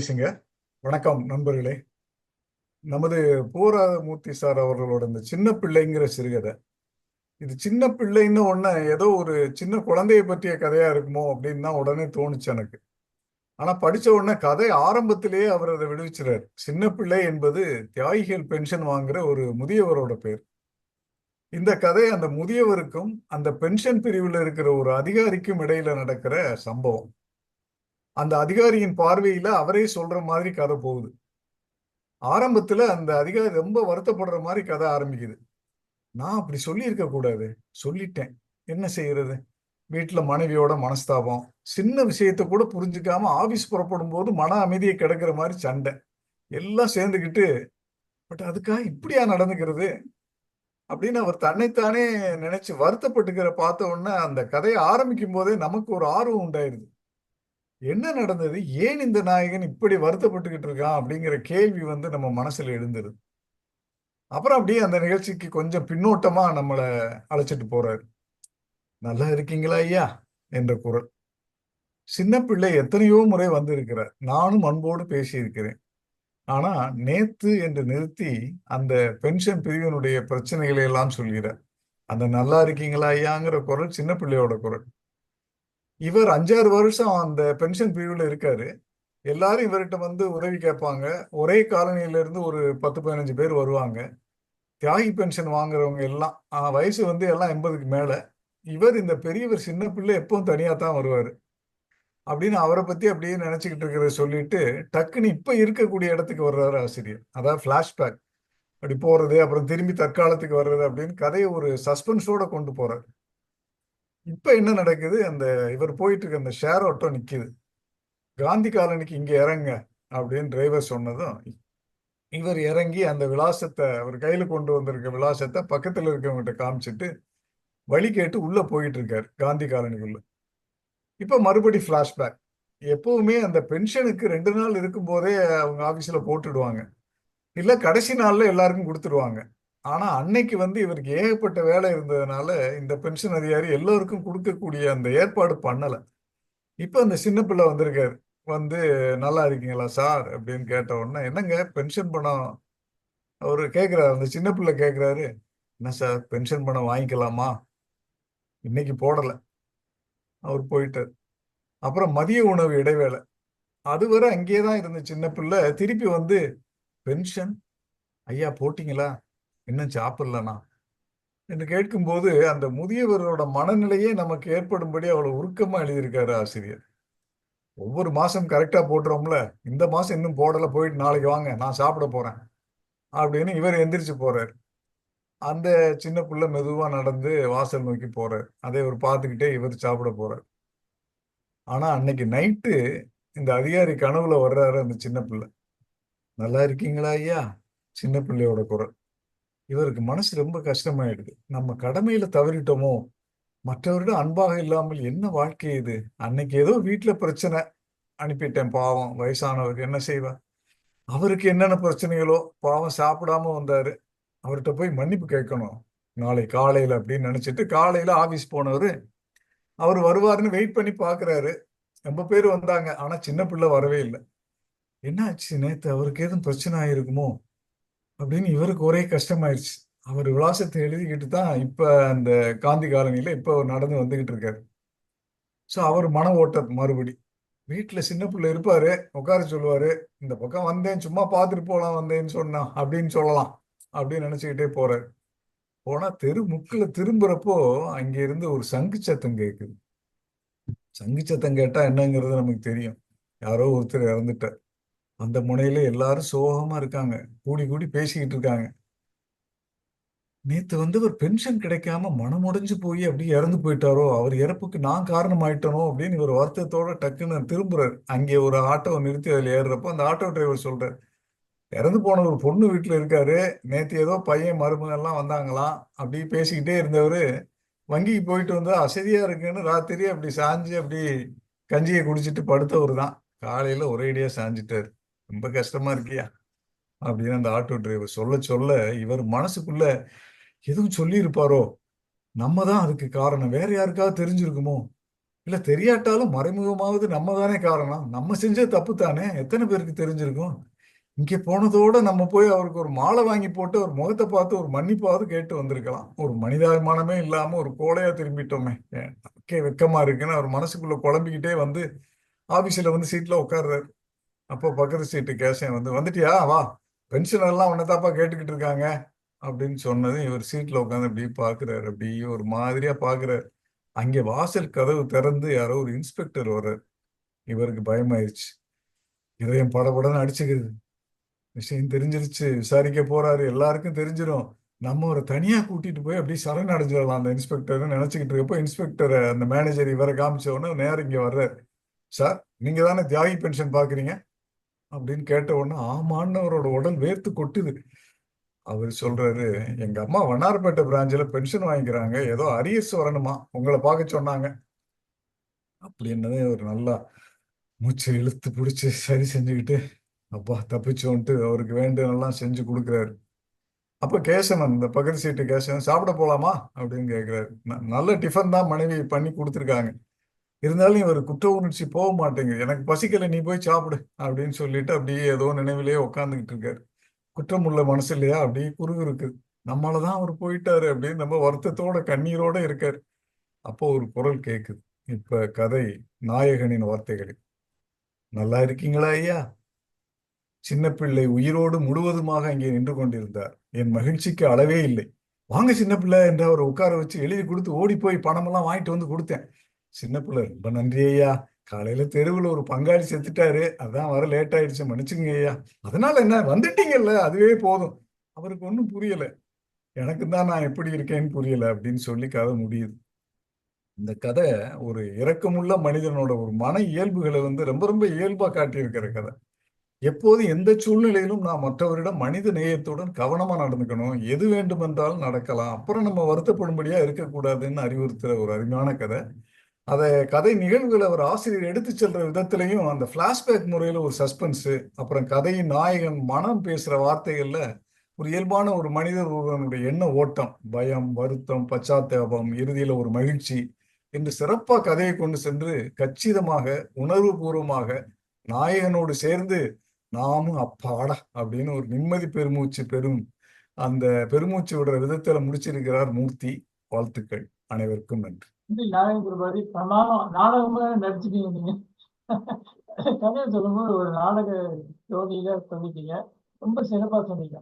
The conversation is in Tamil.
பேசுங்க. வணக்கம் நண்பர்களே. நமது பூராமூர்த்தி சார் அவர்களோட இந்த சின்ன பிள்ளைங்கிற சிறுகதை. இது சின்ன பிள்ளைன்னு ஒன்று ஏதோ ஒரு சின்ன குழந்தையை பற்றிய கதையா இருக்குமோ அப்படின்னு தான் உடனே தோணுச்சு எனக்கு. ஆனா படிச்ச உடனே கதை ஆரம்பத்திலேயே அவர் அதை விடுவிச்சிறார். சின்ன பிள்ளை என்பது தியாகிகள் பென்ஷன் வாங்குற ஒரு முதியவரோட பேர். இந்த கதை அந்த முதியவருக்கும் அந்த பென்ஷன் பிரிவில் இருக்கிற ஒரு அதிகாரிக்கும் இடையில நடக்கிற சம்பவம். அந்த அதிகாரியின் பார்வையில அவரே சொல்ற மாதிரி கதை போகுது. ஆரம்பத்துல அந்த அதிகாரி ரொம்ப வருத்தப்படுற மாதிரி கதை ஆரம்பிக்குது. நான் அப்படி சொல்லியிருக்க கூடாது. சொல்லிட்டேன். என்ன செய்யறது? வீட்டுல மனைவியோட மனஸ்தாபம். சின்ன விஷயத்த கூட புரிஞ்சுக்காம ஆபீஸ் புறப்படும் போது மன அமைதியை கிடக்கிற மாதிரி சண்டை. எல்லாம் சேர்ந்துக்கிட்டு பட் அதுக்காக இப்படியா நடந்துக்கிறது? அப்படின்னு அவர் தன்னைத்தானே நினைச்சு வருத்தப்பட்டுக்கிற பார்த்த உடனே அந்த கதையை ஆரம்பிக்கும் போதே நமக்கு ஒரு ஆர்வம் உண்டாயிருது. என்ன நடந்தது? ஏன் இந்த நாயகன் இப்படி வருத்தப்பட்டுக்கிட்டு இருக்கான்? அப்படிங்கிற கேள்வி வந்து நம்ம மனசுல எழுந்துருது அப்புறம் அப்படியே அந்த நிகழ்ச்சிக்கு கொஞ்சம் பின்னோட்டமா நம்மளை அழைச்சிட்டு போறாரு. நல்லா இருக்கீங்களா ஐயா? என்ற குரல். சின்ன பிள்ளை எத்தனையோ முறை வந்திருக்கிறார். நானும் அன்போடு பேசியிருக்கிறேன். ஆனா நேத்து என்று நிறுத்தி அந்த பென்ஷன் பிரிவினுடைய பிரச்சனைகளை எல்லாம் சொல்கிறார். அந்த நல்லா இருக்கீங்களா ஐயாங்கிற குரல் சின்ன பிள்ளையோட குரல். இவர் அஞ்சாறு வருஷம் அந்த பென்ஷன் பிரிவில் இருக்காரு. எல்லாரும் இவர்கிட்ட வந்து உதவி கேட்பாங்க. ஒரே காலனியிலிருந்து ஒரு பத்து பதினஞ்சு பேர் வருவாங்க. தியாகி பென்ஷன் வாங்குறவங்க எல்லாம் வயசு வந்து எல்லாம் எண்பதுக்கு மேலே. இவர் இந்த பெரியவர் சின்ன பிள்ளை எப்பவும் தனியாக தான் வருவார். அப்படின்னு அவரை பற்றி அப்படியே நினச்சிக்கிட்டு இருக்கிறத சொல்லிட்டு டக்குன்னு இப்போ இருக்கக்கூடிய இடத்துக்கு வர்றாரு ஆசிரியர். அதாவது ஃப்ளாஷ்பேக் அப்படி போகிறது அப்புறம் திரும்பி தற்காலத்துக்கு வர்றது அப்படின்னு கதையை ஒரு சஸ்பென்ஸோட கொண்டு போகிறாரு இப்ப என்ன நடக்குது? அந்த இவர் போயிட்டு இருக்க அந்த ஷேர் ஆட்டோ நிக்குது. காந்தி காலனிக்கு இங்க இறங்க அப்படின்னு டிரைவர் சொன்னதும் இவர் இறங்கி அந்த விலாசத்தை அவர் கையில கொண்டு வந்திருக்க விலாசத்தை பக்கத்துல இருக்கவங்ககிட்ட காமிச்சிட்டு வழி கேட்டு உள்ள போயிட்டு இருக்காரு காந்தி காலனிக்குள்ள இப்ப மறுபடி பிளாஷ்பேக் எப்பவுமே அந்த பென்ஷனுக்கு ரெண்டு நாள் இருக்கும் போதே அவங்க ஆபீஸ்ல போட்டுடுவாங்க. இல்ல கடைசி நாள்ல எல்லாருக்கும் கொடுத்துருவாங்க ஆனா அன்னைக்கு வந்து இவருக்கு ஏகப்பட்ட வேலை இருந்ததுனால இந்த பென்ஷன் அதிகாரி எல்லோருக்கும் கொடுக்கக்கூடிய அந்த ஏற்பாடு பண்ணல. இப்ப அந்த சின்ன பிள்ளை வந்திருக்காரு. வந்து நல்லா இருக்கீங்களா சார்? அப்படின்னு கேட்ட உடனே என்னங்க பென்ஷன் பணம்? அவரு கேட்கிறாரு அந்த சின்ன பிள்ளை கேட்கிறாரு என்ன சார் பென்ஷன் பணம் வாங்கிக்கலாமா? இன்னைக்கு போடல. அவர் போயிட்டார். அப்புறம் மதிய உணவு இடைவேளை. அதுவரை அங்கேயே தான் இருந்த சின்ன பிள்ளை. திருப்பி வந்து பென்ஷன்? ஐயா போட்டிங்களா? இன்னும் சாப்பிடலனா என்று கேட்கும்போது அந்த முதியவரோட மனநிலையே நமக்கு ஏற்படும்படி அவ்வளோ உருக்கமாக எழுதியிருக்காரு ஆசிரியர். ஒவ்வொரு மாதம் கரெக்டாக போட்டுறோம்ல இந்த மாதம் இன்னும் போடலை போயிட்டு நாளைக்கு வாங்க நான் சாப்பிட போகிறேன் அப்படின்னு இவர் எந்திரிச்சு போகிறார் அந்த சின்ன பிள்ளை மெதுவாக நடந்து வாசல் நோக்கி போகிறார் அதை இவர் பார்த்துக்கிட்டே இவர் சாப்பிட போகிறார் ஆனால் அன்னைக்கு நைட்டு இந்த அதிகாரி கனவுல வர்றாரு அந்த சின்ன பிள்ளை. நல்லா இருக்கீங்களா ஐயா? சின்ன பிள்ளையோட குரல். இவருக்கு மனசு ரொம்ப கஷ்டமாயிடுது. நம்ம கடமையில தவறிட்டோமோ? மற்றவரிடம் அன்பாக இல்லாமல் என்ன வாழ்க்கை இது? அன்னைக்கு ஏதோ வீட்டுல பிரச்சனை அனுப்பிட்டேன் பாவம். வயசானவருக்கு என்ன செய்வா? அவருக்கு என்னென்ன பிரச்சனைகளோ? பாவம் சாப்பிடாம வந்தாரு. அவர்கிட்ட போய் மன்னிப்பு கேட்கணும். நாளை காலையில அப்படின்னு நினைச்சிட்டு காலையில ஆபீஸ் போனவர் அவர் வருவாருன்னு வெயிட் பண்ணி பாக்குறாரு. ரொம்ப பேர் வந்தாங்க. ஆனா சின்ன பிள்ளை வரவே இல்லை. என்ன ஆச்சு நேத்து அவருக்கு எதுவும் பிரச்சனை ஆயிருக்குமோ? அப்படின்னு இவருக்கு ஒரே கஷ்டமாயிருச்சு. அவர் விலாசத்தை எழுதிக்கிட்டு தான் இப்ப அந்த காந்தி காலனியில இப்ப அவர் நடந்து வந்துகிட்டு இருக்காரு. ஸோ அவர் மன ஓட்டம் மறுபடி. வீட்டில் சின்ன பிள்ளை இருப்பாரு உட்கார சொல்லுவாரு இந்த பக்கம் வந்தேன் சும்மா பார்த்துட்டு போகலாம் வந்தேன்னு சொன்னான் அப்படின்னு சொல்லலாம் அப்படின்னு நினைச்சுக்கிட்டே போறாரு. போனா தெரு முக்கில் திரும்புறப்போ அங்கே இருந்து ஒரு சங்கு சத்தம் கேட்குது சங்கு சத்தம் கேட்டா என்னங்கிறது நமக்கு தெரியும். யாரோ ஒருத்தர் இறந்துட்டார். அந்த முனையில எல்லாரும் சோகமா இருக்காங்க. கூடி கூடி பேசிக்கிட்டு இருக்காங்க. நேத்து வந்து ஒரு பென்ஷன் கிடைக்காம மனமுடைஞ்சு போய் அப்படியே இறந்து போயிட்டாரோ அவர் இறப்புக்கு நான் காரணம் ஆயிட்டனோ அப்படின்னு இவர் வருத்தத்தோட டக்குன்னு திரும்புறாரு. அங்கே ஒரு ஆட்டோவை நிறுத்தி அதில் ஏறுறப்போ அந்த ஆட்டோ டிரைவர் சொல்றாரு இறந்து போன ஒரு பொண்ணு வீட்டில் இருக்காரு. நேத்து ஏதோ பையன் மருமகன் எல்லாம் வந்தாங்களாம். அப்படி பேசிக்கிட்டே இருந்தவர் வங்கிக்கு போயிட்டு வந்து அசதியா இருக்குன்னு ராத்திரி அப்படி சாஞ்சு அப்படி கஞ்சியை குடிச்சிட்டு படுத்தவர் தான் காலையில ஒரேடியா சாஞ்சிட்டாரு. ரொம்ப கஷ்டமா இருக்கியா? அப்படின்னு அந்த ஆட்டோ டிரைவர் சொல்ல சொல்ல இவர் மனசுக்குள்ள எதுவும் சொல்லியிருப்பாரோ? நம்ம தான் அதுக்கு காரணம். வேற யாருக்காவது தெரிஞ்சிருக்குமோ? இல்ல தெரியாட்டாலும் மறைமுகமாவது நம்ம தானே காரணம். நம்ம செஞ்ச தப்பு தானே. எத்தனை பேருக்கு தெரிஞ்சிருக்கும்? இங்கே போனதோட நம்ம போய் அவருக்கு ஒரு மாலை வாங்கி போட்டு ஒரு முகத்தை பார்த்து ஒரு மன்னிப்பாவது கேட்டு வந்திருக்கலாம். ஒரு மனிதாபிமானமே இல்லாம ஒரு கோலையாக திரும்பிட்டோமே. நமக்கே வெக்கமா இருக்குன்னு அவர் மனசுக்குள்ள குழம்பிக்கிட்டே வந்து ஆபீஸ்ல வந்து சீட்ல உட்கார்றாரு. அப்போ பக்கத்து சீட்டு கேசன் வந்து வந்துட்டியா? வா. பென்ஷன் எல்லாம் உன்னதாப்பா கேட்டுக்கிட்டு இருக்காங்க. அப்படின்னு சொன்னது இவர் சீட்ல உட்காந்து அப்படியே பாக்குறாரு அப்படியே ஒரு மாதிரியா பாக்குறாரு அங்கே வாசல் கதவு திறந்து யாரோ ஒரு இன்ஸ்பெக்டர் வர்றாரு. இவருக்கு பயமாயிருச்சு. இதயம் படபடன்னு அடிச்சுக்கிறது விஷயம் தெரிஞ்சிருச்சு. விசாரிக்க போறாரு. எல்லாருக்கும் தெரிஞ்சிடும் நம்ம ஒரு தனியா கூட்டிட்டு போய் அப்படியே சரண் அடைஞ்சிடலாம் அந்த இன்ஸ்பெக்டர்னு நினைச்சுக்கிட்டு இருக்கப்போ இன்ஸ்பெக்டர் அந்த மேனேஜர் இவரை காமிச்ச உடனே நேரம் இங்கே வர்றாரு. சார் நீங்க தானே தியாகி பென்ஷன் பாக்குறீங்க? அப்படின்னு கேட்ட உடனே ஆமான்னு அவரோட உடல் வேர்த்து கொட்டுது. அவர் சொல்றாரு எங்க அம்மா வண்ணாரப்பேட்டை பிராஞ்சில் பென்ஷன் வாங்கிக்கிறாங்க. ஏதோ அரியர்ஸ் வரணுமா? உங்களை பார்க்க சொன்னாங்க. அப்படின்னதே அவர் நல்லா மூச்சு இழுத்து பிடிச்சி சரி செஞ்சுக்கிட்டு அப்பா தப்பிச்சோன்ட்டு அவருக்கு வேண்டியதெல்லாம் செஞ்சு கொடுக்குறாரு. அப்போ கேசவன் இந்த பக்கத்து சீட்டு கேசவன் சாப்பிட போலாமா? அப்படின்னு கேட்குறாரு ந- நல்ல டிஃபன் தான் மனைவி பண்ணி கொடுத்துருக்காங்க. இருந்தாலும் இவர் குற்ற உணர்ச்சி போக மாட்டேங்குது. எனக்கு பசிக்கல நீ போய் சாப்பிடு அப்படின்னு சொல்லிட்டு அப்படியே ஏதோ நினைவிலேயே உட்காந்துக்கிட்டு இருக்காரு. குற்றம் உள்ள மனசு இல்லையா? அப்படியே குறுகு இருக்குது நம்மளதான் அவர் போயிட்டாரு அப்படின்னு நம்ம வருத்தத்தோட கண்ணீரோட இருக்காரு. அப்போ ஒரு குரல் கேக்குது. இப்ப கதை நாயகனின் வார்த்தைகளில். நல்லா இருக்கீங்களா ஐயா? சின்ன பிள்ளை உயிரோடு முழுவதுமாக அங்கே நின்று கொண்டிருந்தார். என் மகிழ்ச்சிக்கு அளவே இல்லை. வாங்க சின்ன பிள்ளை என்று அவர் உட்கார வச்சு எழுதி கொடுத்து ஓடி போய் பணமெல்லாம் வாங்கிட்டு வந்து கொடுத்தேன். சின்ன பிள்ளை ரொம்ப நன்றி ஐயா. காலையில தெருவில் ஒரு பங்காளி செத்துட்டாரு. அதான் வர லேட் ஆயிடுச்சு மன்னிச்சுங்க ஐயா. அதனால என்ன வந்துட்டீங்கல்ல அதுவே போதும். அவருக்கு ஒன்றும் புரியல. எனக்கு தான் நான் எப்படி இருக்கேன்னு புரியல அப்படின்னு சொல்லி கதை முடியுது. இந்த கதை ஒரு இரக்கமுள்ள மனிதனோட ஒரு மன இயல்புகளை வந்து ரொம்ப ரொம்ப இயல்பா காட்டியிருக்கிற கதை. எப்போது எந்த சூழ்நிலையிலும் நான் மற்றவரிடம் மனித நேயத்துடன் கவனமா நடந்துக்கணும். எது வேண்டுமென்றாலும் நடக்கலாம். அப்புறம் நம்ம வருத்தப்படும்படியா இருக்கக்கூடாதுன்னு அறிவுறுத்துற ஒரு அருமையான கதை. அதை கதை நிகழ்வுகளை அவர் ஆசிரியர் எடுத்து செல்ற விதத்திலையும் அந்த பிளாஷ்பேக் முறையில ஒரு சஸ்பென்ஸ் அப்புறம் கதையின் நாயகன் மனம் பேசுற வார்த்தைகள்ல ஒரு இயல்பான ஒரு மனிதர் ஒருவனுடைய எண்ண ஓட்டம் பயம் வருத்தம் பச்சாத்தாபம் இறுதியில ஒரு மகிழ்ச்சி என்று சிறப்பா கதையை கொண்டு சென்று கச்சிதமாக உணர்வுபூர்வமாக நாயகனோடு சேர்ந்து நாமும் அப்பாடா அப்படின்னு ஒரு நிம்மதி பெருமூச்சு பெரும் அந்த பெருமூச்சு விடுற விதத்துல முடிச்சிருக்கிறார் மூர்த்தி. வாழ்த்துக்கள். அனைவருக்கும் நன்றி. வந்து நாயகர் மாதிரி பிரமாதம் நீங்க. கதையை சொல்லும்போது ஒரு நாடக ஜோதியில சொல்லிட்டீங்க. ரொம்ப சிறப்பா சொன்னீங்க.